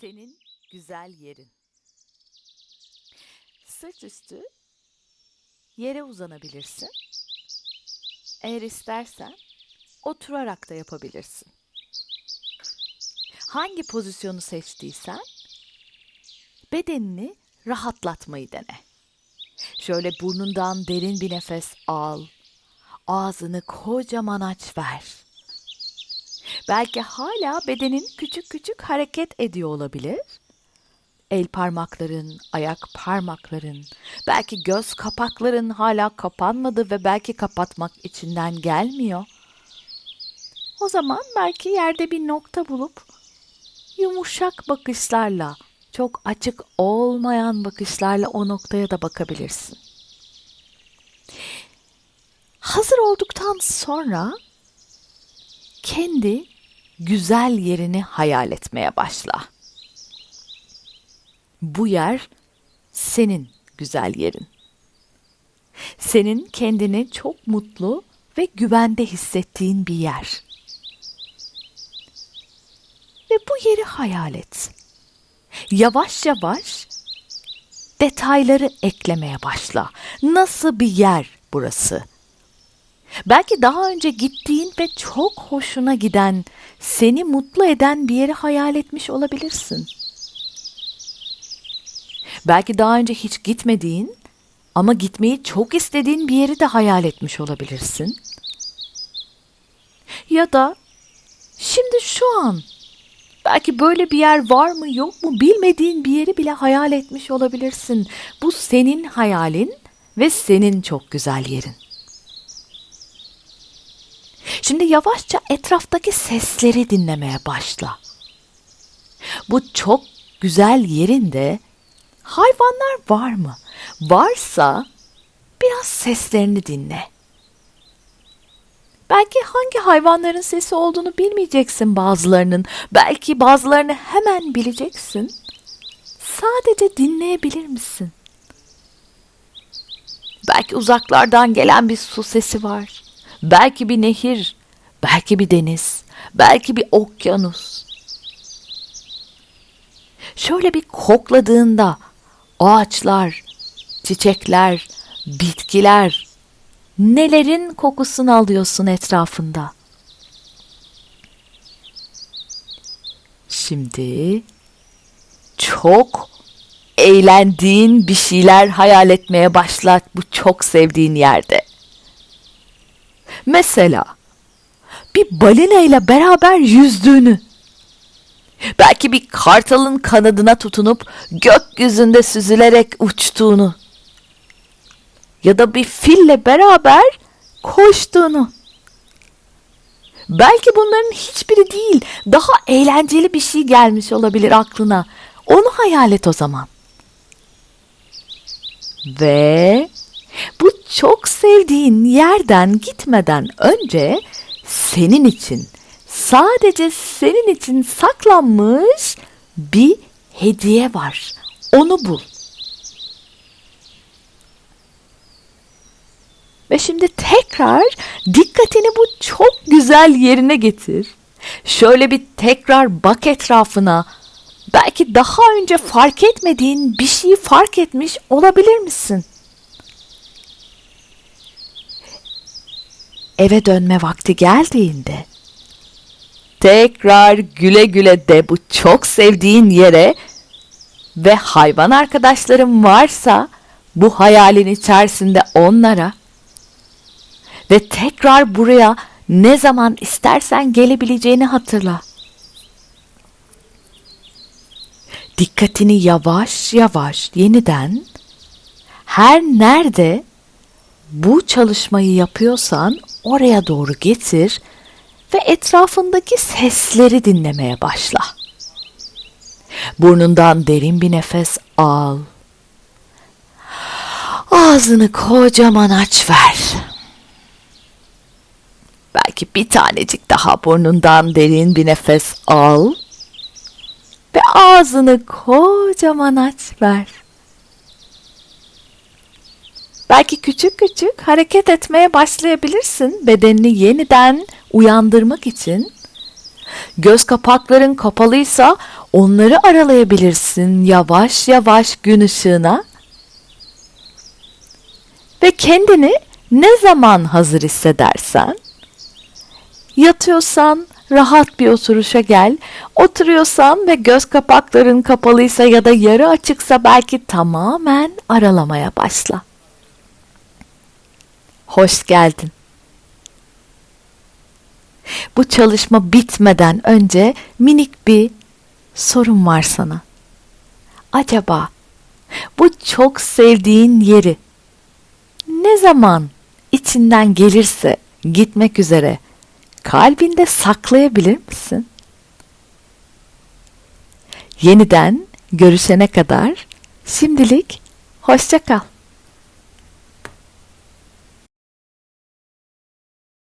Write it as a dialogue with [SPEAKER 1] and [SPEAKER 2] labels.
[SPEAKER 1] Senin güzel yerin. Sırt üstü yere uzanabilirsin. Eğer istersen oturarak da yapabilirsin. Hangi pozisyonu seçtiysen bedenini rahatlatmayı dene. Şöyle burnundan derin bir nefes al. Ağzını kocaman aç ver. Belki hala bedenin küçük küçük hareket ediyor olabilir. El parmakların, ayak parmakların, belki göz kapakların hala kapanmadı ve belki kapatmak içinden gelmiyor. O zaman belki yerde bir nokta bulup yumuşak bakışlarla, çok açık olmayan bakışlarla o noktaya da bakabilirsin. Hazır olduktan sonra kendi güzel yerini hayal etmeye başla. Bu yer senin güzel yerin. Senin kendini çok mutlu ve güvende hissettiğin bir yer. Ve bu yeri hayal et. Yavaş yavaş detayları eklemeye başla. Nasıl bir yer burası? Belki daha önce gittiğin ve çok hoşuna giden, seni mutlu eden bir yeri hayal etmiş olabilirsin. Belki daha önce hiç gitmediğin ama gitmeyi çok istediğin bir yeri de hayal etmiş olabilirsin. Ya da şimdi şu an belki böyle bir yer var mı yok mu bilmediğin bir yeri bile hayal etmiş olabilirsin. Bu senin hayalin ve senin çok güzel yerin. Şimdi yavaşça etraftaki sesleri dinlemeye başla. Bu çok güzel yerinde hayvanlar var mı? Varsa biraz seslerini dinle. Belki hangi hayvanların sesi olduğunu bilmeyeceksin bazılarının. Belki bazılarını hemen bileceksin. Sadece dinleyebilir misin? Belki uzaklardan gelen bir su sesi var. Belki bir nehir, belki bir deniz, belki bir okyanus. Şöyle bir kokladığında ağaçlar, çiçekler, bitkiler nelerin kokusunu alıyorsun etrafında. Şimdi çok eğlendiğin bir şeyler hayal etmeye başla bu çok sevdiğin yerde. Mesela bir balina ile beraber yüzdüğünü, belki bir kartalın kanadına tutunup gökyüzünde süzülerek uçtuğunu ya da bir fille beraber koştuğunu. Belki bunların hiçbiri değil, daha eğlenceli bir şey gelmiş olabilir aklına. Onu hayal et o zaman. Ve bu çok sevdiğin yerden gitmeden önce senin için, sadece senin için saklanmış bir hediye var. Onu bul. Ve şimdi tekrar dikkatini bu çok güzel yerine getir. Şöyle bir tekrar bak etrafına. Belki daha önce fark etmediğin bir şeyi fark etmiş olabilir misin? Eve dönme vakti geldiğinde tekrar güle güle de bu çok sevdiğin yere ve hayvan arkadaşların varsa bu hayalin içerisinde onlara ve tekrar buraya ne zaman istersen gelebileceğini hatırla. Dikkatini yavaş yavaş yeniden her nerede bu çalışmayı yapıyorsan oraya doğru getir ve etrafındaki sesleri dinlemeye başla. Burnundan derin bir nefes al. Ağzını kocaman aç ver. Belki bir tanecik daha burnundan derin bir nefes al ve ağzını kocaman aç ver. Belki küçük küçük hareket etmeye başlayabilirsin bedenini yeniden uyandırmak için. Göz kapakların kapalıysa onları aralayabilirsin yavaş yavaş gün ışığına. Ve kendini ne zaman hazır hissedersen, yatıyorsan rahat bir oturuşa gel, oturuyorsan ve göz kapakların kapalıysa ya da yarı açıksa belki tamamen aralamaya başla. Hoş geldin. Bu çalışma bitmeden önce minik bir sorum var sana. Acaba bu çok sevdiğin yeri ne zaman içinden gelirse gitmek üzere kalbinde saklayabilir misin? Yeniden görüşene kadar şimdilik hoşça kal.